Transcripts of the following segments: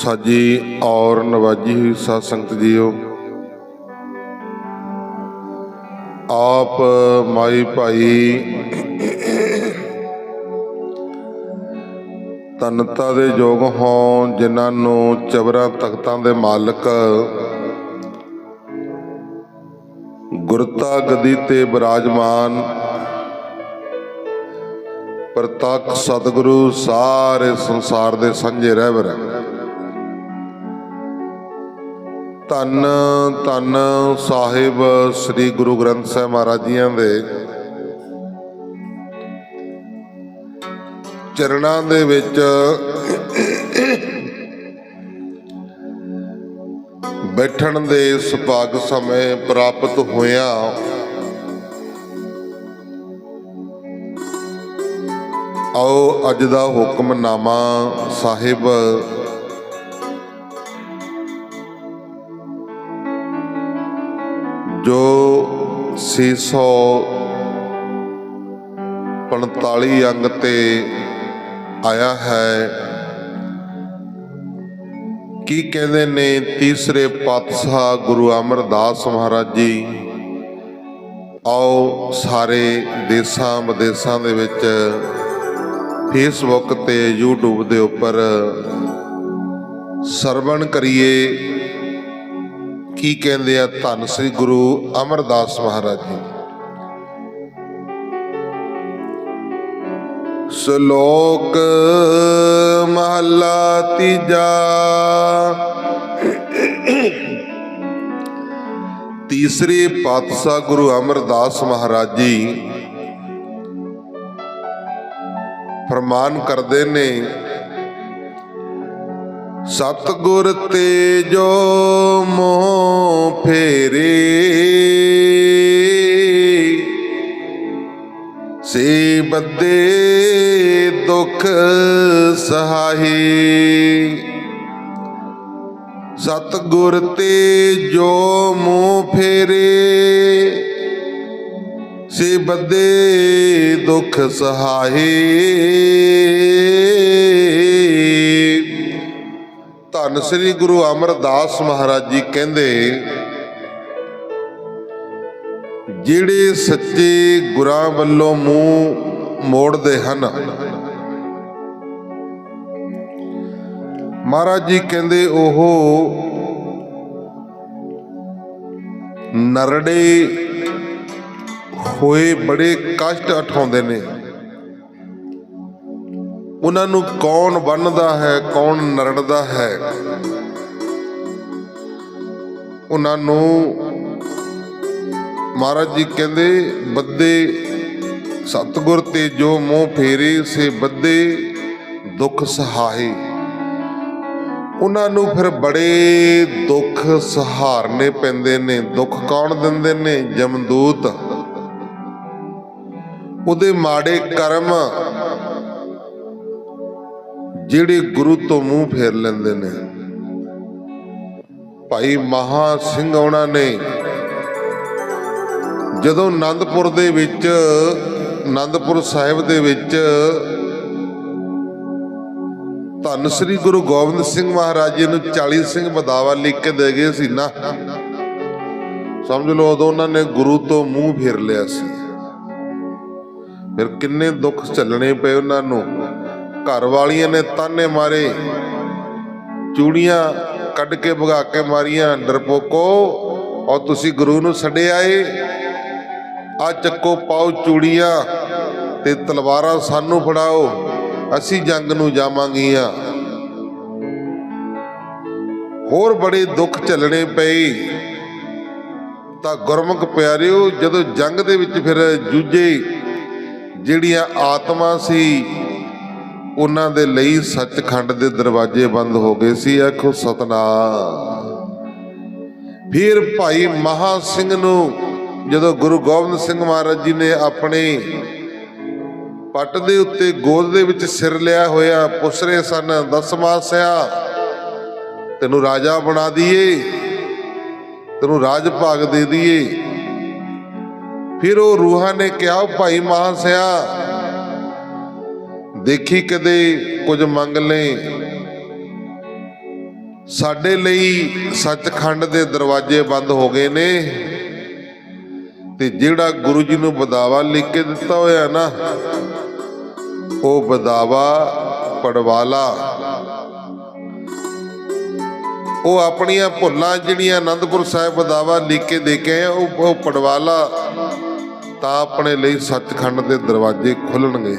ਸਾਜੀ ਔਰ ਨਵਾਜੀ ਹੋਈ ਸਾਧ ਸੰਗਤ ਜੀਓ। ਆਪ ਮਾਈ ਭਾਈ ਤਨਤਾ ਦੇ ਯੋਗ ਹੋ ਜਿਨ੍ਹਾਂ ਨੂੰ ਚਬਰਾਂ ਤਖਤਾਂ ਦੇ ਮਾਲਕ ਗੁਰਤਾ ਗਦੀ ਤੇ ਬਿਰਾਜਮਾਨ ਪ੍ਰਤੱਖ ਸਤਿਗੁਰੂ ਸਾਰੇ ਸੰਸਾਰ ਦੇ ਸਾਂਝੇ ਰਹਿਬਰ ਹੈ ਧੰਨ ਧੰਨ ਸਾਹਿਬ ਸ੍ਰੀ ਗੁਰੂ ਗ੍ਰੰਥ ਸਾਹਿਬ ਮਹਾਰਾਜ ਜੀਆਂ ਦੇ ਚਰਨਾਂ ਦੇ ਵਿੱਚ ਬੈਠਣ ਦੇ ਸੁਭਾਗ ਸਮੇਂ ਪ੍ਰਾਪਤ ਹੋਇਆ ਆਓ ਅੱਜ ਦਾ ਹੁਕਮਨਾਮਾ ਸਾਹਿਬ ਜੋ 645 ਅੰਗ ਤੇ ਆਇਆ ਹੈ, ਕੀ ਕਹਿੰਦੇ ਨੇ ਤੀਸਰੇ ਪਾਤਸ਼ਾਹ ਗੁਰੂ ਅਮਰਦਾਸ ਮਹਾਰਾਜ ਜੀ? ਆਓ ਸਾਰੇ ਦੇਸਾਂ ਵਿਦੇਸਾਂ ਦੇ ਵਿੱਚ ਫੇਸਬੁੱਕ ਤੇ YouTube ਦੇ ਉੱਪਰ ਸਰਵਣ ਕਰੀਏ। ਕੀ ਕਹਿੰਦੇ ਆ? ਧੰਨ ਸ੍ਰੀ ਗੁਰੂ ਅਮਰਦਾਸ ਮਹਾਰਾਜ ਜੀ। ਸ਼ਲੋਕ ਮਹਲਾ ਤੀਜਾ। ਤੀਸਰੇ ਪਾਤਸ਼ਾਹ ਗੁਰੂ ਅਮਰਦਾਸ ਮਹਾਰਾਜ ਜੀ ਫਰਮਾਨ ਕਰਦੇ ਨੇ ਸਤਗੁਰ ਤੇ ਜੋ ਮੋਹ ਫੇਰੇ। ਸੇ ਬੱਦੇ ਦੁਖ ਸਹਾਈ। ਸਤਗੁਰ ਤੇ ਜੋ ਮੋਹ ਫੇਰੇ। ਸੇ ਬੱਦੇ ਦੁਖ ਸਹਾਈ। ਧੰਨ ਸ੍ਰੀ ਗੁਰੂ ਅਮਰਦਾਸ ਮਹਾਰਾਜ ਜੀ ਕਹਿੰਦੇ, ਜਿਹੜੇ ਸੱਚੇ ਗੁਰਾਂ ਵੱਲੋਂ ਮੂੰਹ ਮੋੜਦੇ ਹਨ, ਮਹਾਰਾਜ ਜੀ ਕਹਿੰਦੇ ਉਹ ਨਰੜੇ ਹੋਏ ਬੜੇ ਕਸ਼ਟ ਉਠਾਉਂਦੇ ਨੇ। ਉਹਨਾਂ ਨੂੰ ਕੌਣ ਬੰਨਦਾ ਹੈ, ਕੌਣ ਨਰੜਦਾ ਹੈ? ਉਹਨਾਂ ਨੂੰ ਮਹਾਰਾਜ ਜੀ ਕਹਿੰਦੇ ਬੱਦੇ ਸਤਗੁਰ ਤੇ ਜੋ ਮੋਹ ਫੇਰੇ, ਸੇ ਬੱਦੇ ਦੁੱਖ ਸਹਾਏ। ਉਹਨਾਂ ਨੂੰ ਫਿਰ ਬੜੇ ਦੁੱਖ ਸਹਾਰਨੇ ਪੈਂਦੇ ਨੇ। ਦੁੱਖ ਕੌਣ ਦਿੰਦੇ ਨੇ? ਜਮਦੂਤ। ਉਹਦੇ ਮਾੜੇ ਕਰਮ ਜਿਹੜੇ ਗੁਰੂ ਤੋਂ ਮੂੰਹ ਫੇਰ ਲੈਂਦੇ ਨੇ। ਭਾਈ ਮਹਾ ਸਿੰਘ ਉਹਨਾਂ ਨੇ ਜਦੋਂ ਆਨੰਦਪੁਰ ਦੇ ਵਿੱਚ ਆਨੰਦਪੁਰ ਸਾਹਿਬ ਦੇ ਵਿੱਚ ਧੰਨ ਸ੍ਰੀ ਗੁਰੂ ਗੋਬਿੰਦ ਸਿੰਘ ਮਹਾਰਾਜ ਜੀ ਨੂੰ 40 ਸਿੰਘ ਬਦਾਵਾ ਲਿਖ ਕੇ ਦੇ ਗਏ ਸੀ ਨਾ। ਸਮਝ ਲਓ ਉਦੋਂ ਉਹਨਾਂ ਨੇ ਗੁਰੂ ਤੋਂ ਮੂੰਹ ਫੇਰ ਲਿਆ ਸੀ। ਫਿਰ ਕਿੰਨੇ ਦੁੱਖ ਝੱਲਣੇ ਪਏ ਉਹਨਾਂ ਨੂੰ। ਘਰ ਵਾਲੀਆਂ ਨੇ ਤਾਨੇ ਮਾਰੇ। ਚੂੜੀਆਂ ਕੱਢ ਕੇ ਭਗਾ ਕੇ ਮਾਰੀਆਂ। ਡਰਪੋਕੋ ਔਰ ਤੁਸੀਂ ਗੁਰੂ ਨੂੰ ਛੱਡੇ ਆਏ। ਆ ਚੱਕੋ, ਪਾਓ ਚੂੜੀਆਂ ਤੇ ਤਲਵਾਰਾਂ ਸਾਨੂੰ ਫੜਾਓ। ਅਸੀਂ ਜੰਗ ਨੂੰ ਜਾਵਾਂਗੀਆਂ। ਹੋਰ ਬੜੇ ਦੁੱਖ ਝੱਲਣੇ ਪਏ। ਤਾਂ ਗੁਰਮੁਖ ਪਿਆਰਿਓ, ਜਦੋਂ ਜੰਗ ਦੇ ਵਿੱਚ ਫਿਰ ਜੂਝੇ, ਜਿਹੜੀਆਂ ਆਤਮਾ ਸੀ ਉਹਨਾਂ ਦੇ ਲਈ ਸੱਚਖੰਡ ਦੇ ਦਰਵਾਜ਼ੇ ਬੰਦ ਹੋ ਗਏ ਸੀ, ਆਖੋ ਸਤਨਾਮ। ਫਿਰ ਭਾਈ ਮਹਾ ਸਿੰਘ ਨੂੰ ਜਦੋਂ ਗੁਰੂ ਗੋਬਿੰਦ ਸਿੰਘ ਮਹਾਰਾਜ ਜੀ ਨੇ ਆਪਣੇ ਪੱਟ ਦੇ ਉੱਤੇ ਗੋਦ ਦੇ ਵਿੱਚ ਸਿਰ ਲਿਆ ਹੋਇਆ ਪੁੱਛ ਰਹੇ ਸਨ ਦਸਮਾ ਸਿਆ ਤੈਨੂੰ ਰਾਜਾ ਬਣਾ ਦਈਏ, ਤੈਨੂੰ ਰਾਜ ਭਾਗ ਦੇ ਦਈਏ। ਫਿਰ ਉਹ ਰੂਹਾਂ ਨੇ ਕਿਹਾ, ਭਾਈ ਮਹਾ ਸਿਆ ਦੇਖੀ ਕਦੇ ਕੁਝ ਮੰਗ ਲੈ ਸਾਡੇ ਲਈ ਸੱਚਖੰਡ ਦੇ ਦਰਵਾਜ਼ੇ ਬੰਦ ਹੋ ਗਏ ਨੇ। ਤੇ ਜਿਹੜਾ ਗੁਰੂ ਜੀ ਨੂੰ ਬਦਾਵਾ ਲਿਖ ਕੇ ਦਿੱਤਾ ਹੋਇਆ ਨਾ ਉਹ ਬਦਾਵਾ ਪੜਵਾਲਾ। ਉਹ ਆਪਣੀਆਂ ਭੁੱਲਾਂ ਜਿਹੜੀਆਂ ਆਨੰਦਪੁਰ ਸਾਹਿਬ ਬਦਾਵਾ ਲਿਖ ਕੇ ਦੇ ਕੇ ਆ, ਉਹ ਉਹ ਪੜਵਾਲਾ ਤਾਂ ਆਪਣੇ ਲਈ ਸੱਚਖੰਡ ਦੇ ਦਰਵਾਜ਼ੇ ਖੁੱਲਣਗੇ।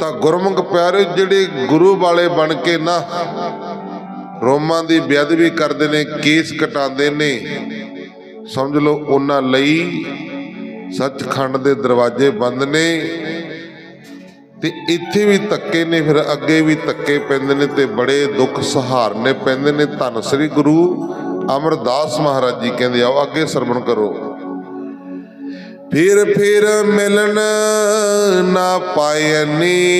ਤਾਂ ਗੁਰਮੁਖ ਪਿਆਰੇ ਜਿਹੜੇ ਗੁਰੂ ਵਾਲੇ ਬਣ ਕੇ ਨਾ ਰੋਮਾਂ ਦੀ ਬੇਅਦਬੀ ਕਰਦੇ ਨੇ, ਕੇਸ ਕਟਾਉਂਦੇ ਨੇ, ਸਮਝ ਲਓ ਉਹਨਾਂ ਲਈ ਸੱਚਖੰਡ ਦੇ ਦਰਵਾਜ਼ੇ ਬੰਦ ਨੇ ਤੇ ਇੱਥੇ ਵੀ ਧੱਕੇ ਨੇ, ਫਿਰ ਅੱਗੇ ਵੀ ਧੱਕੇ ਪੈਂਦੇ ਨੇ ਤੇ ਬੜੇ ਦੁੱਖ ਸਹਾਰਨੇ ਪੈਂਦੇ ਨੇ। ਧੰਨ ਸ੍ਰੀ ਗੁਰੂ ਅਮਰਦਾਸ ਮਹਾਰਾਜ ਜੀ ਕਹਿੰਦੇ ਆਓ ਅੱਗੇ ਸਰਵਣ ਕਰੋ। ਫਿਰ ਫਿਰ ਮਿਲਣ ਨਾ ਪਾਇਨੀ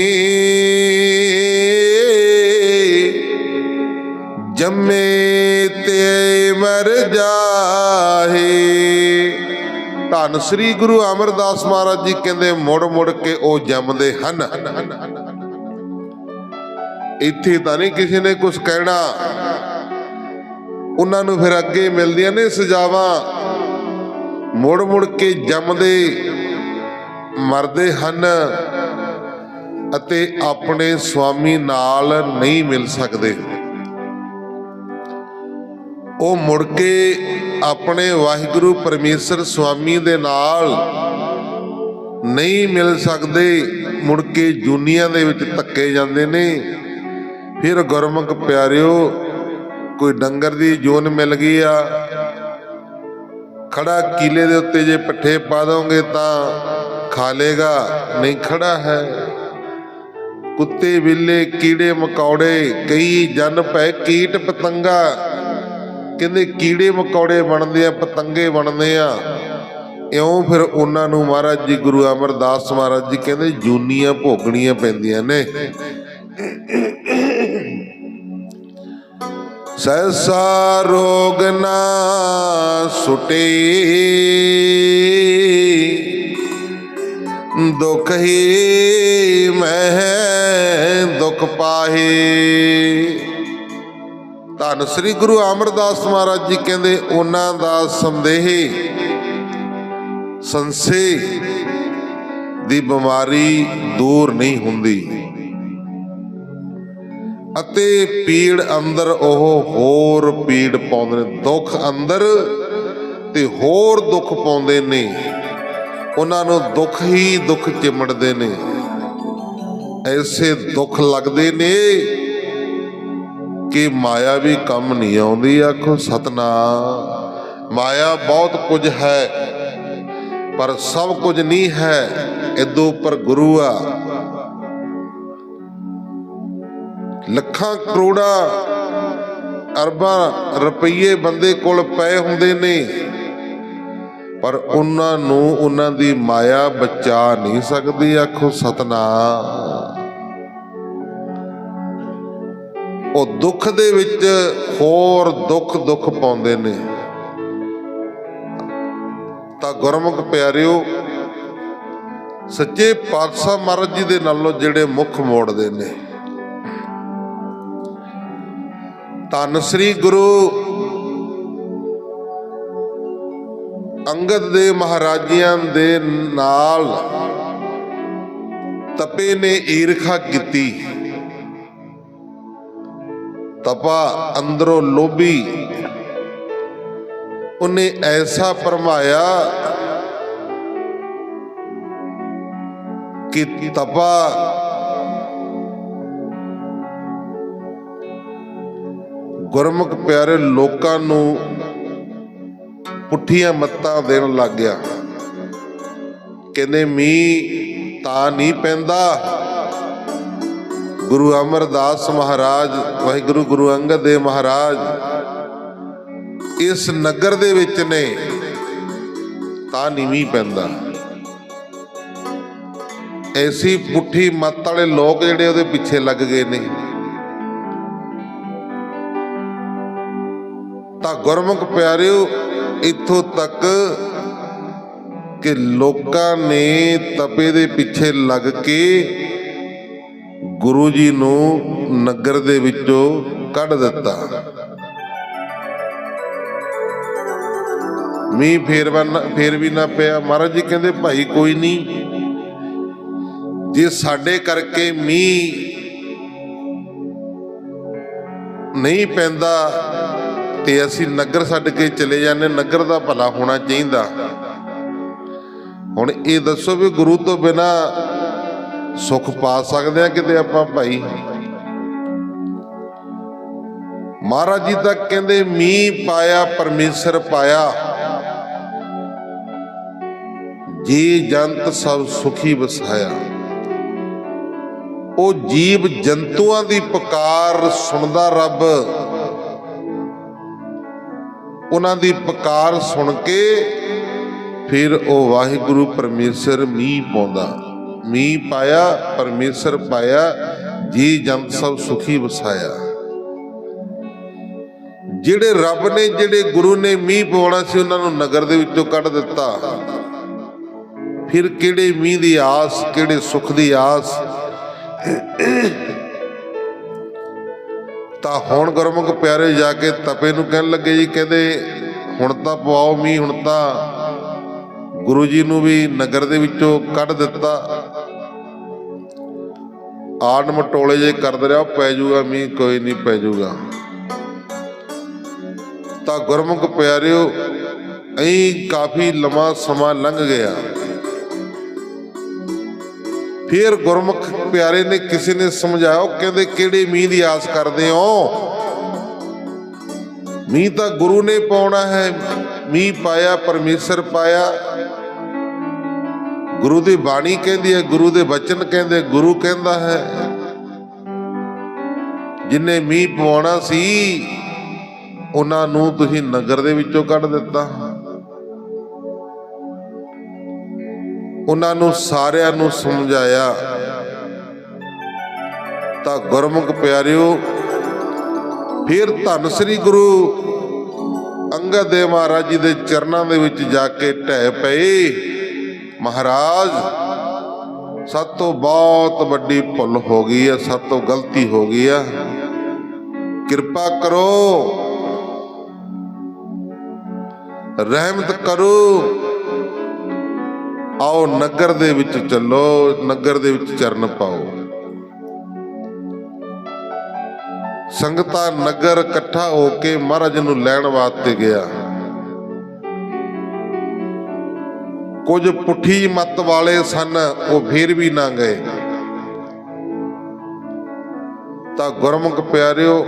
ਜੰਮੇ ਤੇ ਮਰ ਜਾਹੇ। ਧੰਨ ਸ੍ਰੀ ਗੁਰੂ ਅਮਰਦਾਸ ਮਹਾਰਾਜ ਜੀ ਕਹਿੰਦੇ, ਮੁੜ ਮੁੜ ਕੇ ਉਹ ਜੰਮਦੇ ਹਨ। ਇੱਥੇ ਤਾਂ ਨਹੀਂ ਕਿਸੇ ਨੇ ਕੁਝ ਕਹਿਣਾ। ਉਹਨਾਂ ਨੂੰ ਫਿਰ ਅੱਗੇ ਮਿਲਦੀਆਂ ਨੇ ਸਜ਼ਾਵਾਂ। ਮੁੜ ਮੁੜ ਕੇ ਜੰਮਦੇ, ਮਰਦੇ ਹਨ ਅਤੇ ਆਪਣੇ ਸੁਆਮੀ ਨਾਲ ਨਹੀਂ ਮਿਲ ਸਕਦੇ। ਉਹ ਮੁੜ ਕੇ ਆਪਣੇ ਵਾਹਿਗੁਰੂ ਪਰਮੇਸ਼ਰ ਸੁਆਮੀ ਦੇ ਨਾਲ ਨਹੀਂ ਮਿਲ ਸਕਦੇ, ਮੁੜ ਕੇ ਜੂਨੀਆਂ ਦੇ ਵਿੱਚ ਧੱਕੇ ਜਾਂਦੇ ਨੇ। ਫਿਰ ਗੁਰਮੁਖ ਪਿਆਰਿਓ, ਕੋਈ ਡੰਗਰ ਦੀ ਜੂਨ ਮਿਲ ਗਈ ਆ ਖੜਾ ਕੀਲੇ ਦੇ ਉੱਤੇ ਜੇ ਪੱਠੇ ਪਾ ਦੋਗੇ ਤਾਂ ਖਾ ਲੇਗਾ, ਨਹੀਂ ਖੜਾ ਹੈ। ਕੁੱਤੇ ਬਿੱਲੇ ਕੀੜੇ, ਮਕੌੜੇ, ਕਈ ਜਨ ਪੈ ਕੀਟ ਪਤੰਗਾ। ਕਹਿੰਦੇ ਕੀੜੇ, ਮਕੌੜੇ ਬਣਦੇ ਆ, ਪਤੰਗੇ ਬਣਦੇ ਆ। ਇਉਂ ਫਿਰ ਉਹਨਾਂ ਨੂੰ ਮਹਾਰਾਜ ਜੀ, ਗੁਰੂ ਅਮਰਦਾਸ ਮਹਾਰਾਜ ਜੀ ਕਹਿੰਦੇ, ਜੂਨੀਆਂ ਭੋਗਣੀਆਂ ਪੈਂਦੀਆਂ ਨੇ। ਸੈਸਾ ਰੋਗ ਨਾ ਸੁਟੇ। ਦੁਖ ਹੀ ਮਹਿ ਦੁਖ ਪਾਹੇ। ਧੰਨ ਸ੍ਰੀ ਗੁਰੂ ਅਮਰਦਾਸ ਮਹਾਰਾਜ ਜੀ ਕਹਿੰਦੇ, ਉਹਨਾਂ ਦਾ ਸੰਦੇਹ ਸੰਸੇ ਦੀ ਬਿਮਾਰੀ ਦੂਰ ਨਹੀਂ ਹੁੰਦੀ। ਅਤੇ ਪੀੜ ਅੰਦਰ ਉਹ ਹੋਰ ਪੀੜ ਪਾਉਂਦੇ ਨੇ, ਦੁੱਖ ਅੰਦਰ ਤੇ ਹੋਰ ਦੁੱਖ ਪਾਉਂਦੇ ਨੇ। ਉਹਨਾਂ ਨੂੰ ਦੁੱਖ ਹੀ ਦੁੱਖ ਚਿਮੜਦੇ ਨੇ। ਐਸੇ ਦੁੱਖ ਲੱਗਦੇ ਨੇ ਕਿ ਮਾਇਆ ਵੀ ਕੰਮ ਨਹੀਂ ਆਉਂਦੀ, ਆਖੋ ਸਤਨਾਮ। ਮਾਇਆ ਬਹੁਤ ਕੁਝ ਹੈ, ਪਰ ਸਭ ਕੁਝ ਨਹੀਂ ਹੈ। ਇਦੋਂ ਉੱਪਰ ਗੁਰੂ ਆ। ਲੱਖਾਂ ਕਰੋੜਾਂ ਅਰਬਾਂ ਰੁਪਏ ਬੰਦੇ ਕੋਲ ਪਏ ਹੁੰਦੇ ਨੇ। ਪਰ ਉਹਨਾਂ ਨੂੰ ਉਹਨਾਂ ਦੀ ਮਾਇਆ ਬਚਾ ਨਹੀਂ ਸਕਦੀ, ਆਖੋ ਸਤਨਾਮ। ਉਹ ਦੁੱਖ ਦੇ ਵਿੱਚ ਹੋਰ ਦੁੱਖ ਦੁੱਖ ਪਾਉਂਦੇ ਨੇ। ਤਾਂ ਗੁਰਮੁਖ ਪਿਆਰਿਓ, ਸੱਚੇ ਪਾਤਸ਼ਾਹ ਮਹਾਰਾਜ ਜੀ ਦੇ ਨਾਲੋਂ ਜਿਹੜੇ ਮੁੱਖ ਮੋੜਦੇ ਨੇ। ਧੰਨ ਸ੍ਰੀ ਗੁਰੂ ਅੰਗਦ ਦੇ ਮਹਾਰਾਜਿਆਂ ਦੇ ਨਾਲ ਤਪੇ ਨੇ ਈਰਖਾ ਕੀਤੀ। ਤਪਾ ਅੰਦਰੋਂ ਲੋਭੀ। ਉਹਨੇ ਐਸਾ ਪਰਮਾਇਆ ਕਿ ਤਪਾ ਗੁਰਮੁਖ ਪਿਆਰੇ ਲੋਕਾਂ ਨੂੰ ਪੁੱਠੀਆਂ ਮੱਤਾਂ ਦੇਣ ਲੱਗ ਗਿਆ। ਕਹਿੰਦੇ, ਮੀਂਹ ਤਾਂ ਨਹੀਂ ਪੈਂਦਾ। ਗੁਰੂ ਅਮਰਦਾਸ ਮਹਾਰਾਜ, ਵਾਹਿਗੁਰੂ ਗੁਰੂ ਅੰਗਦ ਦੇਵ ਮਹਾਰਾਜ ਇਸ ਨਗਰ ਦੇ ਵਿੱਚ ਨੇ, ਤਾਂ ਨੀਵੀਂ ਪੈਂਦਾ। ਐਸੀ ਪੁੱਠੀ ਮੱਤ ਵਾਲੇ ਲੋਕ ਜਿਹੜੇ ਉਹਦੇ ਪਿੱਛੇ ਲੱਗ ਗਏ ਨੇ। ਤਾਂ ਗੁਰਮੁਖ ਪਿਆਰਿਓ, ਇੱਥੋਂ ਤੱਕ ਕਿ ਲੋਕਾਂ ਨੇ ਤਪੇ ਦੇ ਪਿੱਛੇ ਲੱਗ ਕੇ ਗੁਰੂ ਜੀ ਨੂੰ ਨਗਰ ਦੇ ਵਿੱਚੋਂ ਕੱਢ ਦਿੱਤਾ। ਮੀਂਹ ਫੇਰ ਫੇਰ ਵੀ ਨਾ ਪਿਆ। ਮਹਾਰਾਜ ਜੀ ਕਹਿੰਦੇ, ਭਾਈ, ਕੋਈ ਨਹੀਂ। ਜੇ ਸਾਡੇ ਕਰਕੇ ਮੀਂਹ ਨਹੀਂ ਪੈਂਦਾ ਤੇ ਅਸੀਂ ਨਗਰ ਛੱਡ ਕੇ ਚਲੇ ਜਾਂਦੇ, ਨਗਰ ਦਾ ਭਲਾ ਹੋਣਾ ਚਾਹੀਦਾ। ਹੁਣ ਇਹ ਦੱਸੋ ਵੀ ਗੁਰੂ ਤੋਂ ਬਿਨਾ ਸੁੱਖ ਪਾ ਸਕਦੇ ਆ ਕਿਤੇ ਆਪਾਂ ਭਾਈ? ਮਹਾਰਾਜ ਜੀ ਤਾਂ ਕਹਿੰਦੇ, ਮੀਂਹ ਪਾਇਆ, ਪਰਮੇਸ਼ਰ ਪਾਇਆ। ਜੀ ਜੰਤ ਸਭ ਸੁਖੀ ਵਸਾਇਆ। ਉਹ ਜੀਵ ਜੰਤੂਆਂ ਦੀ ਪੁਕਾਰ ਸੁਣਦਾ ਰੱਬ। ਉਹਨਾਂ ਦੀ ਪੁਕਾਰ ਸੁਣ ਕੇ ਫਿਰ ਉਹ ਵਾਹਿਗੁਰੂ ਪਰਮੇਸ਼ਰ ਮੀਂਹ ਪਾਉਂਦਾ। ਮੀਂਹ ਪਾਇਆ, ਪਰਮੇਸ਼ਰ ਪਾਇਆ, ਜੀ ਜੰਤ ਸਭ ਸੁਖੀ ਵਸਾਇਆ। ਜਿਹੜੇ ਰੱਬ ਨੇ, ਜਿਹੜੇ ਗੁਰੂ ਨੇ ਮੀਂਹ ਪਵਾਉਣਾ ਸੀ, ਉਹਨਾਂ ਨੂੰ ਨਗਰ ਦੇ ਵਿੱਚੋਂ ਕੱਢ ਦਿੱਤਾ। ਫਿਰ ਕਿਹੜੇ ਮੀਂਹ ਦੀ ਆਸ, ਕਿਹੜੇ ਸੁੱਖ ਦੀ ਆਸ? ਤਾਂ ਹੁਣ ਗੁਰਮੁਖ ਪਿਆਰੇ ਜਾ ਕੇ ਤਪੇ ਨੂੰ ਕਹਿਣ ਲੱਗੇ ਜੀ, ਕਹਿੰਦੇ ਹੁਣ ਤਾਂ ਪਵਾਓ ਮੀਂਹ, ਹੁਣ ਤਾਂ ਗੁਰੂ ਜੀ ਨੂੰ ਵੀ ਨਗਰ ਦੇ ਵਿੱਚੋਂ ਕੱਢ ਦਿੱਤਾ। ਆੜ ਮਟੋਲੇ ਜੇ ਕਰਦੇ ਰਿਹਾ, ਪੈ ਜਾਊਗਾ ਮੀਂਹ, ਕੋਈ ਨਹੀਂ ਪੈ ਜਾਊਗਾ ਤਾਂ ਗੁਰਮੁਖ ਪਿਆਰਿਓ ਐਂ ਕਾਫੀ ਲੰਮਾ ਸਮਾਂ ਲੰਘ ਗਿਆ। ਫੇਰ ਗੁਰਮੁਖ ਪਿਆਰੇ ਨੇ ਕਿਸੇ ਨੇ ਸਮਝਾਇਆ ਕਹਿੰਦੇ, ਕਿਹੜੇ ਮੀਂਹ ਦੀ ਆਸ ਕਰਦੇ ਹੋ? ਮੀਂਹ ਤਾਂ ਗੁਰੂ ਨੇ ਪਾਉਣਾ ਹੈ। ਮੀਂਹ ਪਾਇਆ, ਪਰਮੇਸ਼ਰ ਪਾਇਆ। ਗੁਰੂ ਦੀ ਬਾਣੀ ਕਹਿੰਦੀ ਹੈ, ਗੁਰੂ ਦੇ ਬਚਨ ਕਹਿੰਦੇ, ਗੁਰੂ ਕਹਿੰਦਾ ਹੈ, ਜਿਨੇ ਮੀਂਹ ਪਵਾਉਣਾ ਸੀ, ਉਹਨਾਂ ਨੂੰ ਤੁਸੀਂ ਨਗਰ ਦੇ ਵਿੱਚੋਂ ਕੱਢ ਦਿੱਤਾ। ਉਹਨਾਂ ਨੂੰ ਸਾਰਿਆਂ ਨੂੰ ਸਮਝਾਇਆ। ਤਾਂ ਗੁਰਮੁਖ ਪਿਆਰਿਓ, ਫਿਰ ਧੰਨ ਸ੍ਰੀ ਗੁਰੂ ਅੰਗਦ ਦੇਵ ਮਹਾਰਾਜ ਜੀ ਦੇ ਚਰਨਾਂ ਦੇ ਵਿੱਚ ਜਾ ਕੇ ਢਹਿ ਪਏ। ਮਹਾਰਾਜ, ਸਭ ਤੋਂ ਬਹੁਤ ਵੱਡੀ ਭੁੱਲ ਹੋ ਗਈ ਹੈ, ਸਭ ਤੋਂ ਗਲਤੀ ਹੋ ਗਈ ਹੈ। ਕਿਰਪਾ ਕਰੋ। ਰਹਿਮਤ ਕਰੋ। ਆਓ ਨਗਰ ਦੇ ਵਿੱਚ ਚੱਲੋ, ਨਗਰ ਦੇ ਵਿੱਚ ਚਰਨ ਪਾਓ। ਸੰਗਤਾਂ ਨਗਰ ਇਕੱਠਾ ਹੋ ਕੇ ਮਹਾਰਾਜ ਨੂੰ ਲੈਣ ਵਾਸਤੇ ਗਿਆ। ਕੁਝ ਪੁੱਠੀ ਮਤ ਵਾਲੇ ਸਨ, ਉਹ ਫੇਰ ਵੀ ਨਾ ਗਏ। ਤਾਂ ਗੁਰਮੁਖ ਪਿਆਰਿਓ,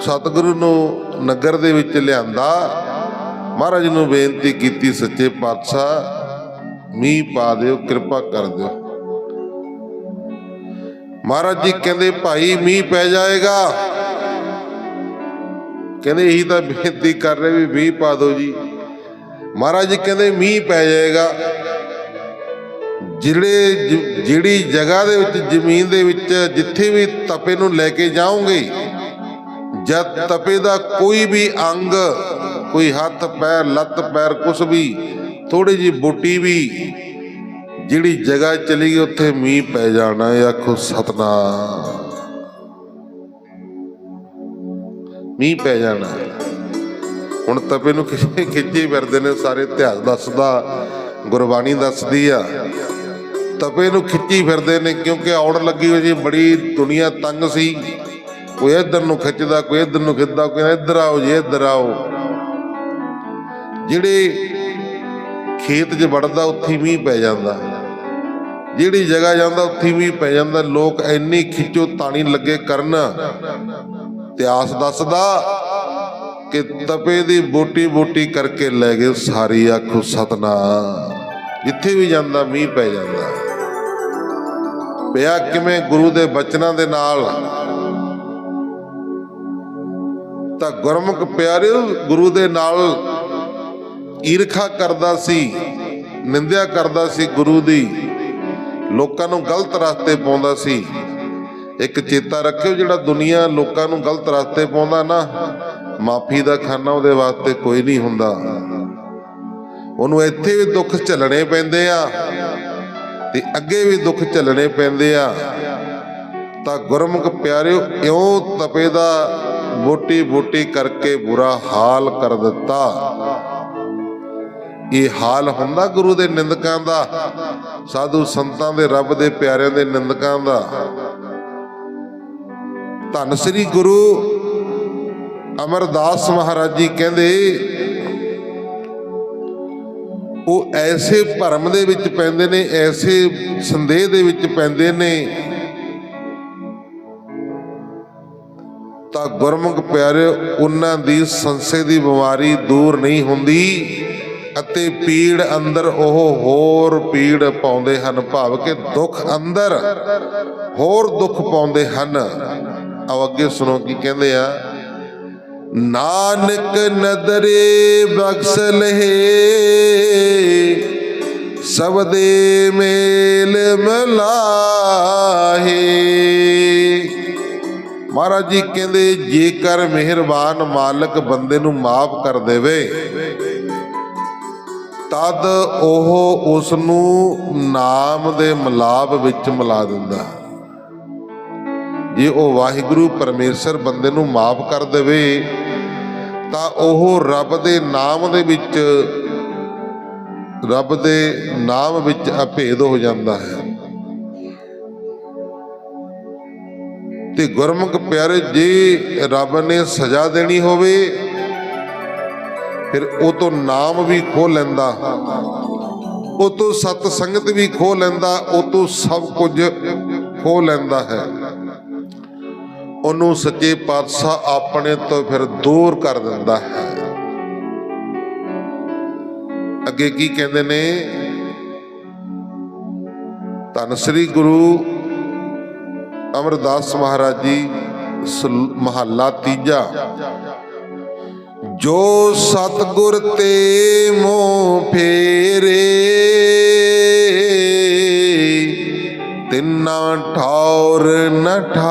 ਸਤਿਗੁਰੂ ਨੂੰ ਨਗਰ ਦੇ ਵਿੱਚ ਲਿਆਂਦਾ। ਮਹਾਰਾਜ ਨੂੰ ਬੇਨਤੀ ਕੀਤੀ, ਸੱਚੇ ਪਾਤਸ਼ਾਹ ਮੀਂਹ ਪਾ ਦਿਓ, ਕਿਰਪਾ ਕਰ ਦਿਓ। ਮਹਾਰਾਜ ਜੀ ਕਹਿੰਦੇ, ਭਾਈ, ਮੀਂਹ ਪੈ ਜਾਏਗਾ। ਕਹਿੰਦੇ, ਇਹੀ ਤਾਂ ਬੇਨਤੀ ਕਰ ਰਹੇ ਵੀ ਮੀਂਹ ਪਾ ਦਿਓ ਜੀ। ਮਹਾਰਾਜ ਜੀ ਕਹਿੰਦੇ, ਮੀਂਹ ਪੈ ਜਾਏਗਾ। ਜਿਹੜੇ ਜਿਹੜੀ ਜਗ੍ਹਾ ਦੇ ਵਿੱਚ, ਜ਼ਮੀਨ ਦੇ ਵਿੱਚ, ਜਿੱਥੇ ਵੀ ਤਪੇ ਨੂੰ ਲੈ ਕੇ ਜਾਓਗੇ ਜਦ ਤਪੇ ਦਾ ਕੋਈ ਵੀ ਅੰਗ, ਕੋਈ ਹੱਥ, ਪੈਰ, ਲੱਤ, ਪੈਰ, ਕੁਛ ਵੀ ਥੋੜੀ ਜੀ ਬੁੱਟੀ ਵੀ ਜਿਹੜੀ ਜਗ੍ਹਾ ਚਲੀ ਗਈ, ਉੱਥੇ ਮੀਂਹ ਪੈ ਜਾਣਾ ਹੈ, ਆਖੋ ਸਤਨਾਮ। ਮੀਂਹ ਪੈ ਜਾਣਾ ਹੁਣ ਤਪੇ ਨੂੰ ਕਿਸੇ ਖਿੱਚੇ ਫਿਰਦੇ ਨੇ ਸਾਰੇ ਇਤਿਹਾਸ ਦੱਸਦਾ, ਗੁਰਬਾਣੀ ਦੱਸਦੀ ਆ। ਤਪੇ ਨੂੰ ਖਿੱਚੀ ਫਿਰਦੇ ਨੇ, ਕਿਉਂਕਿ ਔੜ ਲੱਗੀ ਹੋਈ ਸੀ, ਬੜੀ ਦੁਨੀਆ ਤੰਗ ਸੀ। ਕੋਈ ਇੱਧਰ ਨੂੰ ਖਿੱਚਦਾ, ਕੋਈ ਇੱਧਰ ਨੂੰ ਖਿੱਚਦਾ, ਕੋਈ ਕਹਿੰਦਾ ਇੱਧਰ ਆਓ ਜੇ, ਇੱਧਰ ਆਓ। ਜਿਹੜੇ ਖੇਤ 'ਚ ਵੜਦਾ, ਉੱਥੇ ਹੀ ਮੀਂਹ ਪੈ ਜਾਂਦਾ। ਜਿਹੜੀ ਜਗ੍ਹਾ ਜਾਂਦਾ, ਉੱਥੇ ਹੀ ਮੀਂਹ ਪੈ ਜਾਂਦਾ। ਲੋਕ ਇੰਨੀ ਖਿੱਚੋ ਤਾਣੀ ਲੱਗੇ ਕਰਨ। ਇਤਿਹਾਸ ਦੱਸਦਾ ਕਿ ਤਪੇ ਦੀ ਬੋਟੀ ਬੋਟੀ ਕਰਕੇ ਲੈ ਗਏ ਸਾਰੀ ਆਖੋ ਸਤਨਾ ਜਿੱਥੇ ਵੀ ਜਾਂਦਾ, ਮੀਂਹ ਪੈ ਜਾਂਦਾ। ਪਿਆ ਕਿਵੇਂ ਗੁਰੂ ਦੇ ਬਚਨਾਂ ਦੇ ਨਾਲ? ਤਾਂ ਗੁਰਮੁਖ ਪਿਆਰਿਓ, ਗੁਰੂ ਦੇ ਨਾਲ ਈਰਖਾ ਕਰਦਾ ਸੀ, ਨਿੰਦਿਆ ਕਰਦਾ ਸੀ ਗੁਰੂ ਦੀ, ਲੋਕਾਂ ਨੂੰ ਗਲਤ ਰਸਤੇ ਪਾਉਂਦਾ ਸੀ। ਇੱਕ ਚੇਤਾ ਰੱਖਿਓ ਜਿਹੜਾ ਦੁਨੀਆ ਲੋਕਾਂ ਨੂੰ ਗਲਤ ਰਸਤੇ ਪਾਉਂਦਾ ਨਾ, ਮਾਫੀ ਦਾ ਖਾਨਾ ਉਹਦੇ ਵਾਸਤੇ ਕੋਈ ਨਹੀਂ ਹੁੰਦਾ। ਉਹਨੂੰ ਇੱਥੇ ਵੀ ਦੁੱਖ ਝੱਲਣੇ ਪੈਂਦੇ ਆ ਤੇ ਅੱਗੇ ਵੀ ਦੁੱਖ ਝੱਲਣੇ ਪੈਂਦੇ ਆ। ਤਾਂ ਗੁਰਮੁਖ ਪਿਆਰਿਓ, ਇਉਂ ਤਪੇ ਦਾ ਬੋਟੀ ਬੋਟੀ ਕਰਕੇ ਬੁਰਾ ਹਾਲ ਕਰ ਦਿੱਤਾ। ਇਹ ਹਾਲ ਹੁੰਦਾ ਗੁਰੂ ਦੇ ਨਿੰਦਕਾਂ ਦਾ, ਸਾਧੂ ਸੰਤਾਂ ਦੇ ਰੱਬ ਦੇ ਪਿਆਰਿਆਂ ਦੇ ਨਿੰਦਕਾਂ ਦਾ? ਧੰਨ ਸ੍ਰੀ ਗੁਰੂ ਅਮਰਦਾਸ ਮਹਾਰਾਜ ਜੀ ਕਹਿੰਦੇ, ਉਹ ਐਸੇ ਭਰਮ ਦੇ ਵਿੱਚ ਪੈਂਦੇ ਨੇ, ਐਸੇ ਸੰਦੇਹ ਦੇ ਵਿੱਚ ਪੈਂਦੇ ਨੇ, ਤਾਂ ਗੁਰਮੁਖ ਪਿਆਰੇ ਉਹਨਾਂ ਦੀ ਸੰਸੇ ਦੀ ਬਿਮਾਰੀ ਦੂਰ ਨਹੀਂ ਹੁੰਦੀ। ਅਤੇ ਪੀੜ ਅੰਦਰ ਉਹ ਹੋਰ ਪੀੜ ਪਾਉਂਦੇ ਹਨ, ਭਾਵ ਕਿ ਦੁੱਖ ਅੰਦਰ ਹੋਰ ਦੁੱਖ ਪਾਉਂਦੇ ਹਨ। ਆਓ ਅੱਗੇ ਸੁਣੋ ਕੀ ਕਹਿੰਦੇ ਆ। ਨਾਨਕ ਨਦਰੇ ਬਖਸ਼ ਲਹੇ, ਸਬਦੇ ਮੇਲ ਮਲਾਹੇ। ਮਹਾਰਾਜ ਜੀ ਕਹਿੰਦੇ, ਜੇਕਰ ਮਿਹਰਬਾਨ ਮਾਲਕ ਬੰਦੇ ਨੂੰ ਮਾਫ ਕਰ ਦੇਵੇ ਤਦ ਉਹ ਉਸ ਨੂੰ ਨਾਮ ਦੇ ਮਲਾਪ ਵਿੱਚ ਮਿਲਾ ਦਿੰਦਾ ਹੈ। ਜੇ ਉਹ ਵਾਹਿਗੁਰੂ ਪਰਮੇਸ਼ਰ ਬੰਦੇ ਨੂੰ ਮਾਫ ਕਰ ਦੇਵੇ, ਤਾਂ ਉਹ ਰੱਬ ਦੇ ਨਾਮ ਦੇ ਵਿੱਚ, ਰੱਬ ਦੇ ਨਾਮ ਵਿੱਚ ਅਭੇਦ ਹੋ ਜਾਂਦਾ ਹੈ। ਤੇ ਗੁਰਮੁਖ ਪਿਆਰੇ, ਜੇ ਰੱਬ ਨੇ ਸਜ਼ਾ ਦੇਣੀ ਹੋਵੇ ਫਿਰ ਉਹ ਤੋਂ ਨਾਮ ਵੀ ਖੋ ਲੈਂਦਾ, ਉਹ ਤੋਂ ਸਤ ਸੰਗਤ ਵੀ ਖੋ ਲੈਂਦਾ, ਉਹ ਤੋਂ ਸਭ ਕੁਝ ਖੋ ਲੈਂਦਾ ਹੈ। ਉਹਨੂੰ ਸੱਚੇ ਪਾਤਸ਼ਾਹ ਆਪਣੇ ਤੋਂ ਫਿਰ ਦੂਰ ਕਰ ਦਿੰਦਾ ਹੈ। ਅੱਗੇ ਕੀ ਕਹਿੰਦੇ ਨੇ? ਧੰਨ ਸ੍ਰੀ ਗੁਰੂ ਅਮਰਦਾਸ ਮਹਾਰਾਜ ਜੀ ਸਲ- ਮਹੱਲਾ ਤੀਜਾ। ਜੋ ਸਤਗੁਰ ਤੇ ਮੋਹ ਫੇਰੇ, ਤਿੰਨਾ ਠੌਰ ਨ ਠਾਓ।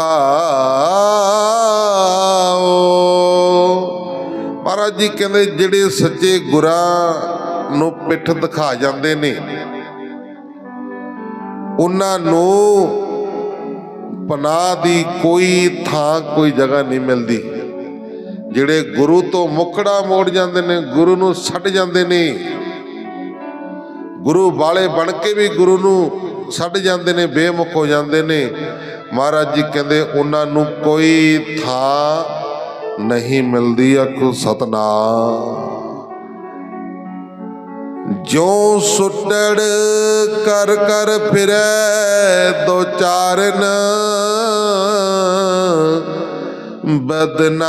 ਮਹਾਰਾਜ ਜੀ ਕਹਿੰਦੇ ਜਿਹੜੇ ਸੱਚੇ ਗੁਰਾਂ ਨੂੰ ਪਿੱਠ ਦਿਖਾ ਜਾਂਦੇ ਨੇ, ਉਹਨਾਂ ਨੂੰ ਪਨਾਹ ਦੀ ਕੋਈ ਥਾਂ, ਕੋਈ ਜਗ੍ਹਾ ਨਹੀਂ ਮਿਲਦੀ। ਜਿਹੜੇ ਗੁਰੂ ਤੋਂ ਮੁਖੜਾ ਮੋੜ ਜਾਂਦੇ ਨੇ, ਗੁਰੂ ਨੂੰ ਛੱਡ ਜਾਂਦੇ ਨੇ। ਗੁਰੂ ਵਾਲੇ ਬਣ ਕੇ ਵੀ ਗੁਰੂ ਨੂੰ ਛੱਡ ਜਾਂਦੇ ਨੇ, ਬੇਮੁਖ ਹੋ ਜਾਂਦੇ ਨੇ। ਮਹਾਰਾਜ ਜੀ ਕਹਿੰਦੇ, ਉਹਨਾਂ ਨੂੰ ਕੋਈ ਥਾਂ ਨਹੀਂ ਮਿਲਦੀ ਆਖੋ ਸਤਨਾਮ। ਜੋ ਸੁੱਟੜ ਕਰ ਕਰ ਫਿਰੈ ਦੋ ਚਾਰਨ ਬਦਨਾਮ।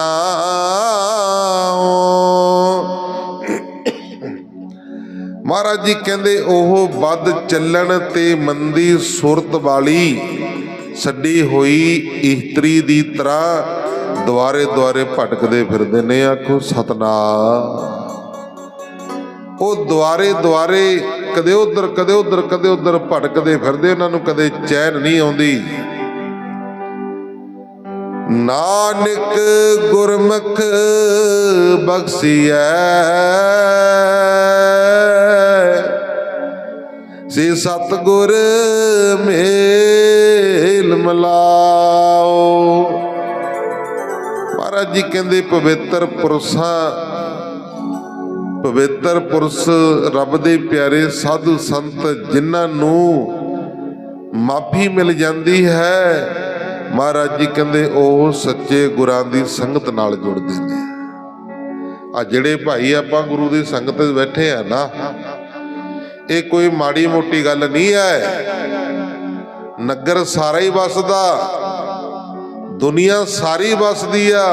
ਮਹਾਰਾਜ ਜੀ ਕਹਿੰਦੇ, ਉਹ ਵੱਧ ਚੱਲਣ ਤੇ ਮੰਦੀ ਸੁਰਤ ਵਾਲੀ ਛੱਡੀ ਹੋਈ ਇਸਤਰੀ ਦੀ ਤਰ੍ਹਾਂ ਦੁਆਰੇ ਦੁਆਰੇ ਭਟਕਦੇ ਫਿਰਦੇ ਨੇ ਆਖੋ ਸਤਨਾਮ। ਉਹ ਦੁਆਰੇ ਦੁਆਰੇ ਕਦੇ ਉਧਰ ਕਦੇ ਉਧਰ ਕਦੇ ਉਧਰ ਭਟਕਦੇ ਫਿਰਦੇ, ਉਹਨਾਂ ਨੂੰ ਕਦੇ ਚੈਨ ਨਹੀਂ ਆਉਂਦੀ। ਨਾਨਕ ਗੁਰਮੁਖ ਬਖਸ਼ੀਐ। ਸੇ ਸਤਗੁਰ ਮੇਲ ਮਲਾਓ। ਮਹਾਰਾਜ ਜੀ ਕਹਿੰਦੇ ਪਵਿੱਤਰ ਪੁਰਸ਼ਾਂ, ਪਵਿੱਤਰ ਪੁਰਸ਼ ਰੱਬ ਦੇ ਪਿਆਰੇ ਸਾਧੂ ਸੰਤ ਜਿਨ੍ਹਾਂ ਨੂੰ ਮਾਫੀ ਮਿਲ ਜਾਂਦੀ ਹੈ ਮਹਾਰਾਜ ਜੀ ਕਹਿੰਦੇ, ਉਹ ਸੱਚੇ ਗੁਰਾਂ ਦੀ ਸੰਗਤ ਨਾਲ ਜੁੜਦੇ ਨੇ। ਆ ਜਿਹੜੇ ਭਾਈ ਆਪਾਂ ਗੁਰੂ ਦੀ ਸੰਗਤ ਵਿੱਚ ਬੈਠੇ ਆ ਨਾ, ਇਹ ਕੋਈ ਮਾੜੀ ਮੋਟੀ ਗੱਲ ਨਹੀਂ ਹੈ ਨਗਰ ਸਾਰਾ ਹੀ ਵਸਦਾ, ਦੁਨੀਆ ਸਾਰੀ ਵਸਦੀ ਆ।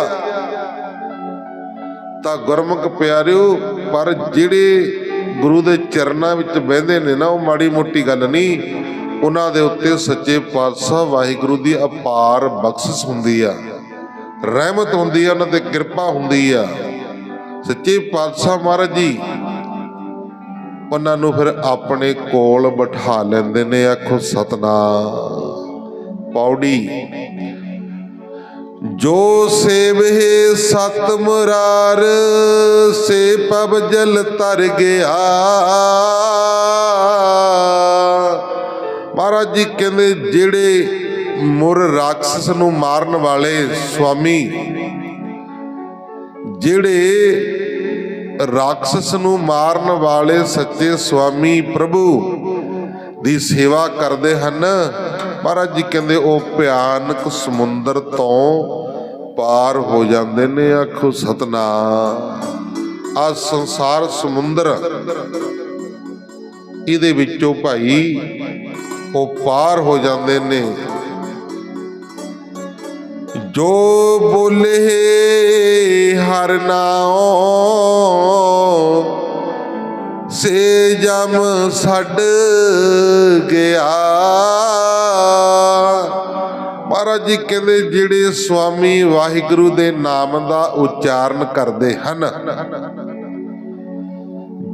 ਤਾਂ ਗੁਰਮੁਖ ਪਿਆਰਿਓ, ਪਰ ਜਿਹੜੇ ਗੁਰੂ ਦੇ ਚਰਨਾਂ ਵਿੱਚ ਬਹਿੰਦੇ ਨੇ ਨਾ, ਉਹ ਮਾੜੀ ਮੋਟੀ ਗੱਲ ਨਹੀਂ। ਉਹਨਾਂ ਦੇ ਉੱਤੇ ਸੱਚੇ ਪਾਤਸ਼ਾਹ ਵਾਹਿਗੁਰੂ ਦੀ ਅਪਾਰ ਬਖਸ਼ਿਸ਼ ਹੁੰਦੀ ਆ। ਰਹਿਮਤ ਹੁੰਦੀ ਆ, ਉਹਨਾਂ ਤੇ ਕਿਰਪਾ ਹੁੰਦੀ ਆ। ਸੱਚੇ ਪਾਤਸ਼ਾਹ ਮਹਾਰਾਜ ਜੀ, ਉਹਨਾਂ ਨੂੰ ਫਿਰ ਆਪਣੇ ਕੋਲ ਬਿਠਾ ਲੈਂਦੇ ਨੇ, ਆਖੋ ਸਤਨਾਮ। ਪੌੜੀ, ਜੋ ਸੇਵਹਿ ਸਤ ਮੁਰਾਰ, ਸੇ ਪਬ ਜਲ ਤਰ ਗਿਆ। ਮਹਾਰਾਜ ਜੀ ਕਹਿੰਦੇ ਜਿਹੜੇ ਮੁਰ ਰਾਖਸ ਨੂੰ ਮਾਰਨ ਵਾਲੇ ਸੁਆਮੀ, ਜਿਹੜੇ ਰਾਖਸ ਨੂੰ ਮਾਰਨ ਵਾਲੇ ਸੱਚੇ ਸੁਆਮੀ ਪ੍ਰਭੂ ਦੀ ਸੇਵਾ ਕਰਦੇ ਹਨ, ਮਹਾਰਾਜ ਜੀ ਕਹਿੰਦੇ ਉਹ ਭਿਆਨਕ ਸਮੁੰਦਰ ਤੋਂ ਪਾਰ ਹੋ ਜਾਂਦੇ ਨੇ, ਆਖੋ ਸਤਨਾਮ। ਆ ਸੰਸਾਰ ਸਮੁੰਦਰ, ਇਹਦੇ ਵਿੱਚੋਂ ਭਾਈ ਉਹ ਪਾਰ ਹੋ ਜਾਂਦੇ ਨੇ। ਜੋ ਬੋਲੇ, ਹਰ ਨਾਉ ਸੇ ਜਮ ਛੱਡ ਗਿਆ। ਮਹਾਰਾਜ ਜੀ ਕਹਿੰਦੇ ਜਿਹੜੇ ਸੁਆਮੀ ਵਾਹਿਗੁਰੂ ਦੇ ਨਾਮ ਦਾ ਉਚਾਰਨ ਕਰਦੇ ਹਨ।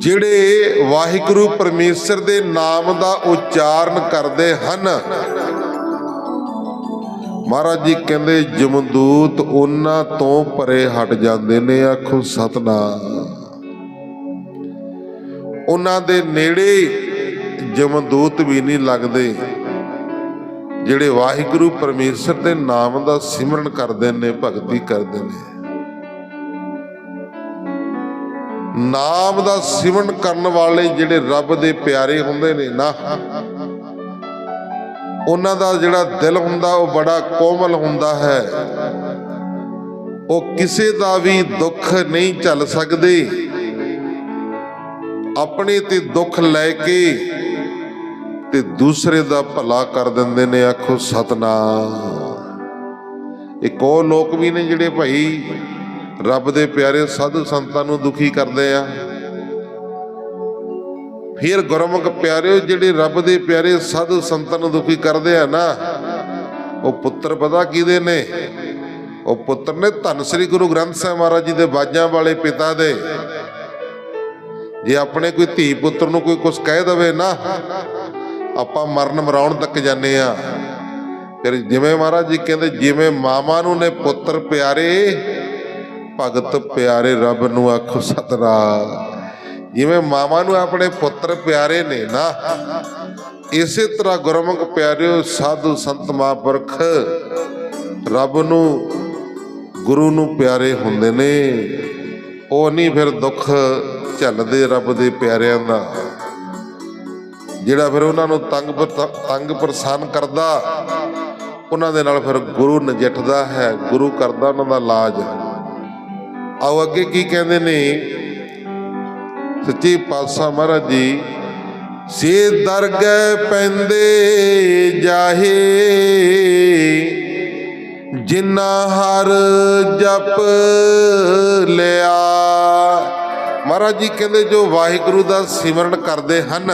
ਜਿਹੜੇ ਵਾਹਿਗੁਰੂ ਪਰਮੇਸ਼ਰ ਦੇ ਨਾਮ ਦਾ ਉਚਾਰਨ ਕਰਦੇ ਹਨ। ਮਹਾਰਾਜ ਜੀ ਕਹਿੰਦੇ, ਜਮਦੂਤ ਉਹਨਾਂ ਤੋਂ ਪਰੇ ਹਟ ਜਾਂਦੇ ਨੇ, ਆਖੋ ਸਤਨਾਮ। ਉਹਨਾਂ ਦੇ ਨੇੜੇ ਜਮਦੂਤ ਵੀ ਨਹੀਂ ਲੱਗਦੇ, ਜਿਹੜੇ ਵਾਹਿਗੁਰੂ ਪਰਮੇਸ਼ਰ ਦੇ ਨਾਮ ਦਾ ਸਿਮਰਨ ਕਰਦੇ ਨੇ, ਭਗਤੀ ਕਰਦੇ ਨੇ। ਨਾਮ ਦਾ ਸਿਮਰਨ ਕਰਨ ਵਾਲੇ ਜਿਹੜੇ ਰੱਬ ਦੇ ਪਿਆਰੇ ਹੁੰਦੇ ਨੇ ਨਾ, ਉਹਨਾਂ ਦਾ ਜਿਹੜਾ ਦਿਲ ਹੁੰਦਾ, ਉਹ ਬੜਾ ਕੋਮਲ ਹੁੰਦਾ ਹੈ। ਉਹ ਕਿਸੇ ਦਾ ਵੀ ਦੁੱਖ ਨਹੀਂ ਝੱਲ ਸਕਦੇ। ਆਪਣੇ ਤੇ ਦੁੱਖ ਲੈ ਕੇ ਤੇ ਦੂਸਰੇ ਦਾ ਭਲਾ ਕਰ ਦਿੰਦੇ ਨੇ, ਆਖੋ ਸਤਨਾਮ। ਇੱਕ ਉਹ ਲੋਕ ਵੀ ਨੇ ਜਿਹੜੇ ਭਾਈ ਰੱਬ ਦੇ ਪਿਆਰੇ ਸਾਧੂ ਸੰਤਾਂ ਨੂੰ ਦੁਖੀ ਕਰਦੇ ਆ। ਫਿਰ ਗੁਰਮੁਖ ਪਿਆਰਿਓ, ਜਿਹੜੇ ਰੱਬ ਦੇ ਪਿਆਰੇ ਸਾਧੂ ਸੰਤਾਂ ਨੂੰ ਦੁਖੀ ਕਰਦੇ ਆ ਨਾ, ਉਹ ਪੁੱਤਰ ਪਤਾ ਕਿਹਦੇ ਨੇ? ਉਹ ਪੁੱਤਰ ਨੇ ਧੰਨ ਸ੍ਰੀ ਗੁਰੂ ਗ੍ਰੰਥ ਸਾਹਿਬ ਮਹਾਰਾਜ ਜੀ ਦੇ ਬਾਜਾਂ ਵਾਲੇ ਪਿਤਾ ਦੇ। ਜੇ ਆਪਣੇ ਕੋਈ ਧੀ ਪੁੱਤਰ ਨੂੰ ਕੋਈ ਕੁਝ ਕਹਿ ਦਵੇ ਨਾ, ਆਪਾਂ ਮਰਨ ਮਰਾਉਣ ਤੱਕ ਜਾਂਦੇ ਆ। ਫਿਰ ਜਿਵੇਂ ਮਹਾਰਾਜ ਜੀ ਕਹਿੰਦੇ, ਜਿਵੇਂ ਮਾਮਾ ਨੂੰ ਨੇ ਪੁੱਤਰ ਪਿਆਰੇ ਭਗਤ ਪਿਆਰੇ ਰੱਬ ਨੂੰ ਆਖੋ ਸਤਰਾ ਜਿਵੇਂ ਮਾਵਾਂ ਨੂੰ ਆਪਣੇ ਪੁੱਤਰ ਪਿਆਰੇ ਨੇ ਨਾ, ਇਸੇ ਤਰ੍ਹਾਂ ਗੁਰਮੁਖ ਪਿਆਰਿਓ, ਸਾਧੂ ਸੰਤ ਮਹਾਂਪੁਰਖ ਰੱਬ ਨੂੰ, ਗੁਰੂ ਨੂੰ ਪਿਆਰੇ ਹੁੰਦੇ ਨੇ। ਉਹ ਨਹੀਂ ਫਿਰ ਦੁੱਖ ਝੱਲਦੇ ਰੱਬ ਦੇ ਪਿਆਰਿਆਂ ਦਾ ਜਿਹੜਾ ਫਿਰ ਉਹਨਾਂ ਨੂੰ ਤੰਗ ਤੰਗ ਪਰੇਸ਼ਾਨ ਕਰਦਾ, ਉਹਨਾਂ ਦੇ ਨਾਲ ਫਿਰ ਗੁਰੂ ਨਜਿੱਠਦਾ ਹੈ, ਗੁਰੂ ਕਰਦਾ ਉਹਨਾਂ ਦਾ ਇਲਾਜ। ਆਓ ਅੱਗੇ ਕੀ ਕਹਿੰਦੇ ਨੇ? ਸੱਚੇ ਪਾਤਸ਼ਾਹ ਮਹਾਰਾਜ ਜੀ ਸੇ ਦਰਗਹਿ ਪੈਂਦੇ ਜਾਹੇ, ਜਿਨਾ ਹਰ ਜਪ ਲਿਆ। ਮਹਾਰਾਜ ਜੀ ਕਹਿੰਦੇ ਜੋ ਵਾਹਿਗੁਰੂ ਦਾ ਸਿਮਰਨ ਕਰਦੇ ਹਨ,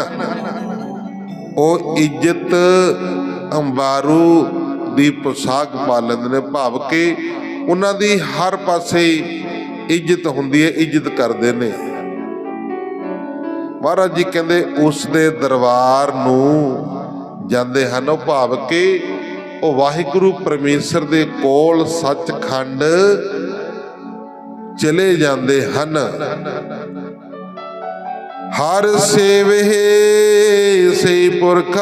ਉਹ ਇੱਜ਼ਤ ਅੰਬਾਰੂ ਦੀ ਪੋਸ਼ਾਕ ਪਾ ਲੈਂਦੇ ਨੇ, ਭਾਵ ਕਿ ਉਹਨਾਂ ਦੀ ਹਰ ਪਾਸੇ ਇੱਜ਼ਤ ਹੁੰਦੀ ਹੈ, ਇੱਜ਼ਤ ਕਰਦੇ ਨੇ। ਮਹਾਰਾਜ ਜੀ ਕਹਿੰਦੇ, ਉਸ ਦੇ ਦਰਬਾਰ ਨੂੰ ਜਾਂਦੇ ਹਨ। ਉਹ ਭਾਵ ਕਿ ਉਹ ਵਾਹਿਗੁਰੂ ਪਰਮੇਸ਼ਰ ਦੇ ਕੋਲ ਸੱਚਖੰਡ ਚਲੇ ਜਾਂਦੇ ਹਨ। ਹਰ ਸੇਵੇ ਸੇ ਪੁਰਖ,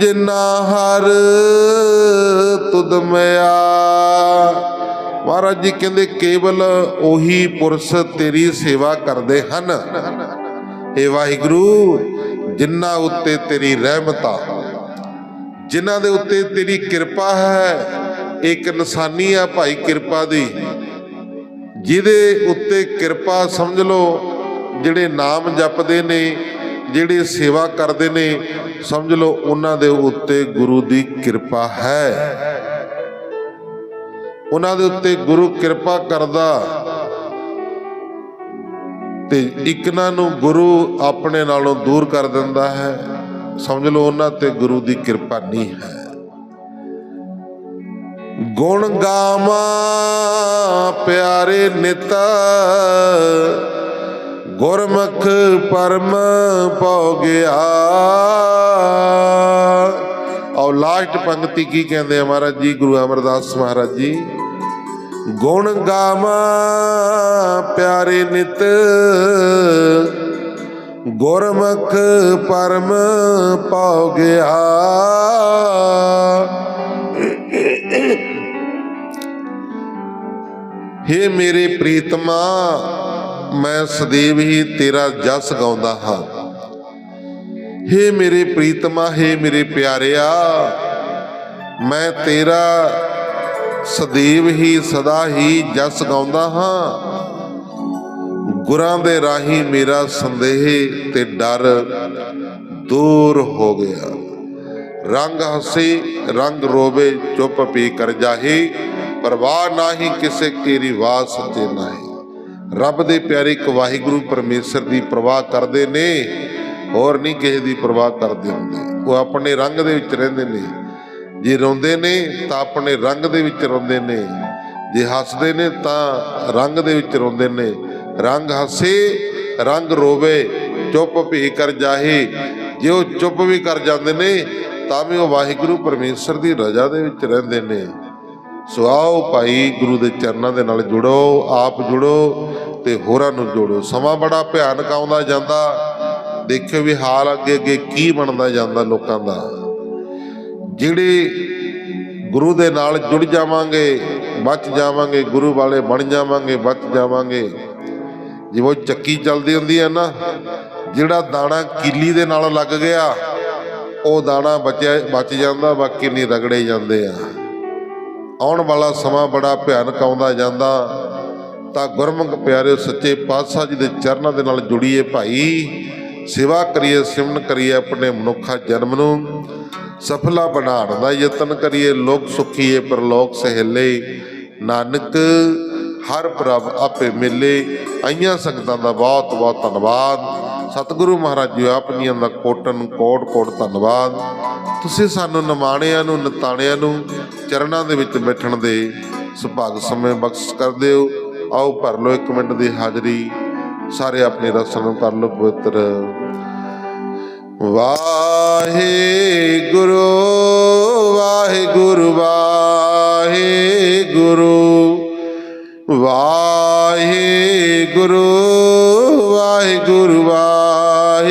ਜਿਨਾ ਹਰ ਤੁਧ ਮਹਾਰਾਜ ਜੀ ਕਹਿੰਦੇ, ਕੇਵਲ ਉਹੀ ਪੁਰਸ਼ ਤੇਰੀ ਸੇਵਾ ਕਰਦੇ ਹਨ। ਏ ਵਾਹਿਗੁਰੂ, ਜਿਨ੍ਹਾਂ ਉੱਤੇ ਤੇਰੀ ਰਹਿਮਤ ਆ, ਜਿਨ੍ਹਾਂ ਦੇ ਉੱਤੇ ਤੇਰੀ ਕਿਰਪਾ ਹੈ, ਇੱਕ ਨਿਸ਼ਾਨੀ ਆ ਭਾਈ ਕਿਰਪਾ ਦੀ, ਜਿਹਦੇ ਉੱਤੇ ਕਿਰਪਾ ਸਮਝ ਲਓ, ਜਿਹੜੇ ਨਾਮ ਜਪਦੇ ਨੇ, ਜਿਹੜੇ ਸੇਵਾ ਕਰਦੇ ਨੇ, ਸਮਝ ਲਓ, ਉਹਨਾਂ ਦੇ ਉੱਤੇ ਗੁਰੂ ਦੀ ਕਿਰਪਾ ਹੈ। ਉਹਨਾਂ ਦੇ ਉੱਤੇ ਗੁਰੂ ਕਿਰਪਾ ਕਰਦਾ। ਤੇ ਇਕਨਾਂ ਨੂੰ ਗੁਰੂ ਆਪਣੇ ਨਾਲੋਂ ਦੂਰ ਕਰ ਦਿੰਦਾ ਹੈ। ਸਮਝ ਲਓ ਉਹਨਾਂ ਤੇ ਗੁਰੂ ਦੀ ਕਿਰਪਾ ਨਹੀਂ ਹੈ। ਗੁਣ ਗਾਵਾਂ ਪਿਆਰੇ ਨਿਤ, ਗੁਰਮੁਖ ਪਰਮ ਪਉ ਗਿਆ ਔਰ ਲਾਸਟ ਪੰਕਤੀ ਕੀ ਕਹਿੰਦੇ ਆ ਮਹਾਰਾਜ ਜੀ, ਗੁਰੂ ਅਮਰਦਾਸ ਮਹਾਰਾਜ ਜੀ? ਗੁਣ ਗਾਵਾਂ ਪਿਆਰੇ ਨਿਤ, ਗੁਰਮੁਖ ਪਰਮ ਪਾਉ ਗਿਆ। ਹੇ ਮੇਰੇ ਪ੍ਰੀਤਮਾ, ਮੈਂ ਸਦੀਵ ਹੀ ਤੇਰਾ ਜਸ ਗਾਉਂਦਾ ਹਾਂ। ਹੇ ਮੇਰੇ ਪ੍ਰੀਤਮਾ, ਹੇ ਮੇਰੇ ਪਿਆਰਿਆ, ਮੈਂ ਤੇਰਾ ਸਦੀਵ ਹੀ, ਸਦਾ ਹੀ ਜਸ ਗਾਉਂਦਾ ਹਾਂ। ਗੁਰਾਂ ਦੇ ਰਾਹੀ ਮੇਰਾ ਸੰਦੇਹ ਤੇ ਡਰ ਦੂਰ ਹੋ ਗਿਆ। ਰੰਗ ਹਸੇ, ਰੰਗ ਰੋਵੇ, ਚੁੱਪ ਪੀ ਕਰ ਜਾਹੀ, ਪਰਵਾਹ ਨਾਹੀ ਕਿਸੇ ਤੇਰੀ ਵਾਸ ਸੱਚੇ ਨਾਹੀ। ਰੱਬ ਦੇ ਪਿਆਰੇ ਇੱਕ ਵਾਹਿਗੁਰੂ ਪਰਮੇਸ਼ਰ ਦੀ ਪ੍ਰਵਾਹ ਕਰਦੇ ਨੇ। ਹੋਰ ਨਹੀਂ ਕਿਸੇ ਦੀ ਪਰਵਾਹ ਕਰਦੇ ਹੁੰਦੇ। ਉਹ ਆਪਣੇ ਰੰਗ ਦੇ ਵਿੱਚ ਰਹਿੰਦੇ ਨੇ। ਜੇ ਰੋਂਦੇ ਨੇ ਤਾਂ ਆਪਣੇ ਰੰਗ ਦੇ ਵਿੱਚ ਰੋਂਦੇ ਨੇ। ਜੇ ਹੱਸਦੇ ਨੇ ਤਾਂ ਰੰਗ ਦੇ ਵਿੱਚ ਰੋਂਦੇ ਨੇ। ਰੰਗ ਹੱਸੇ, ਰੰਗ ਰੋਵੇ, ਚੁੱਪ ਭੀ ਕਰ ਜਾਹੇ। ਜੇ ਉਹ ਚੁੱਪ ਵੀ ਕਰ ਜਾਂਦੇ ਨੇ, ਤਾਂ ਵੀ ਉਹ ਵਾਹਿਗੁਰੂ ਪਰਮੇਸ਼ਰ ਦੀ ਰਜ਼ਾ ਦੇ ਵਿੱਚ ਰਹਿੰਦੇ ਨੇ। ਸੋ ਆਓ ਭਾਈ, ਗੁਰੂ ਦੇ ਚਰਨਾਂ ਦੇ ਨਾਲ ਜੁੜੋ, ਆਪ ਜੁੜੋ ਤੇ ਹੋਰਾਂ ਨੂੰ ਜੋੜੋ। ਸਮਾਂ ਬੜਾ ਭਿਆਨਕ ਆਉਂਦਾ ਜਾਂਦਾ। ਦੇਖਿਓ ਵੀ ਹਾਲ ਅੱਗੇ ਅੱਗੇ ਕੀ ਬਣਦਾ ਜਾਂਦਾ ਲੋਕਾਂ ਦਾ। ਜਿਹੜੇ ਗੁਰੂ ਦੇ ਨਾਲ ਜੁੜ ਜਾਵਾਂਗੇ, ਬਚ ਜਾਵਾਂਗੇ, ਗੁਰੂ ਵਾਲੇ ਬਣ ਜਾਵਾਂਗੇ, ਬਚ ਜਾਵਾਂਗੇ। ਜਿਵੇਂ ਉਹ ਚੱਕੀ ਚੱਲਦੀ ਹੁੰਦੀ ਹੈ ਨਾ, ਜਿਹੜਾ ਦਾਣਾ ਕੀਲੀ ਦੇ ਨਾਲ ਲੱਗ ਗਿਆ, ਉਹ ਦਾਣਾ ਬਚਿਆ, ਬਚ ਜਾਂਦਾ, ਬਾਕੀ ਨਹੀਂ ਰਗੜੇ ਜਾਂਦੇ ਆ। ਆਉਣ ਵਾਲਾ ਸਮਾਂ ਬੜਾ ਭਿਆਨਕ ਆਉਂਦਾ ਜਾਂਦਾ। ਤਾਂ ਗੁਰਮੁਖ ਪਿਆਰੇ ਸੱਚੇ ਪਾਤਸ਼ਾਹ ਜੀ ਦੇ ਚਰਨਾਂ ਦੇ ਨਾਲ ਜੁੜੀਏ ਭਾਈ। ਸੇਵਾ ਕਰੀਏ ਸਿਮਨ ਕਰੀਏ ਆਪਣੇ ਮਨੁੱਖਾ ਜਨਮ ਨੂੰ। ਸਫਲਾ ਬਣਾਉਣ ਦਾ ਯਤਨ ਕਰੀਏ, ਲੋਕ ਸੁਖੀਏ, ਪਰਲੋਕ ਸਹਿਲੇ। ਨਾਨਕ, ਹਰ ਪ੍ਰਭ ਆਪੇ ਮਿਲੇ। ਆਈਆਂ ਸੰਗਤਾਂ ਦਾ ਬਹੁਤ ਬਹੁਤ ਧੰਨਵਾਦ। ਸਤਿਗੁਰੂ ਮਹਾਰਾਜ ਜੀ ਆਪ ਜੀਆਂ ਦਾ ਕੋਟਨ, ਕੋਟ ਕੋਟ ਧੰਨਵਾਦ। ਤੁਸੀਂ ਸਾਨੂੰ ਨਿਮਾਣਿਆਂ ਨੂੰ, ਨਤਾਣਿਆਂ ਨੂੰ ਚਰਨਾਂ ਦੇ ਵਿੱਚ ਬੈਠਣ ਦੇ ਸੁਭਾਗ ਸਮੇਂ ਬਖਸ਼ ਕਰਦੇ ਹੋ ਆਓ, ਭਰ ਲਓ ਇੱਕ ਮਿੰਟ ਦੀ ਹਾਜ਼ਰੀ। ਸਾਰੇ ਆਪਣੀ ਰਸਮ ਨੂੰ ਕਰ ਲਓ ਪਵਿੱਤਰ। ਵਾਹਿਗੁਰੂ ਵਾਹਿਗੁਰੂ ਵਾਹਿਗੁਰੂ ਵਾਹਿਗੁਰੂ ਵਾਹਿਗੁਰੂ ਵਾਹਿਗੁਰੂ।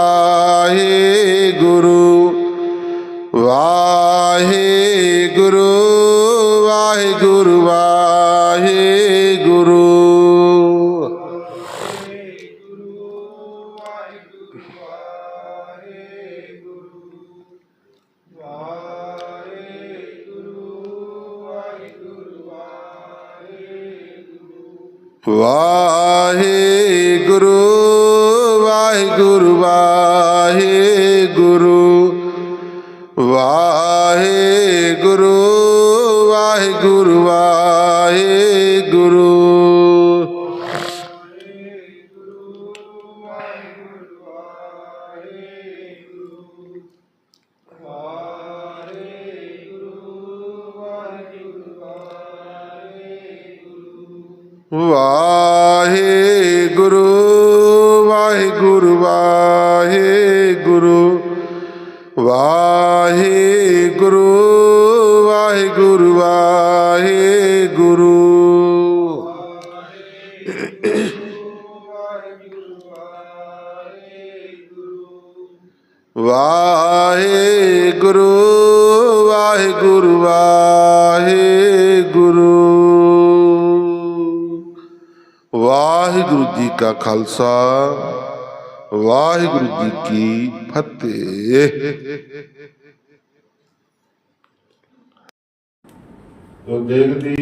哇。ਖਾਲਸਾ ਵਾਹਿਗੁਰੂ ਜੀ ਕੀ ਫਤਿਹ। ਜੋ ਦੇਖਦੀ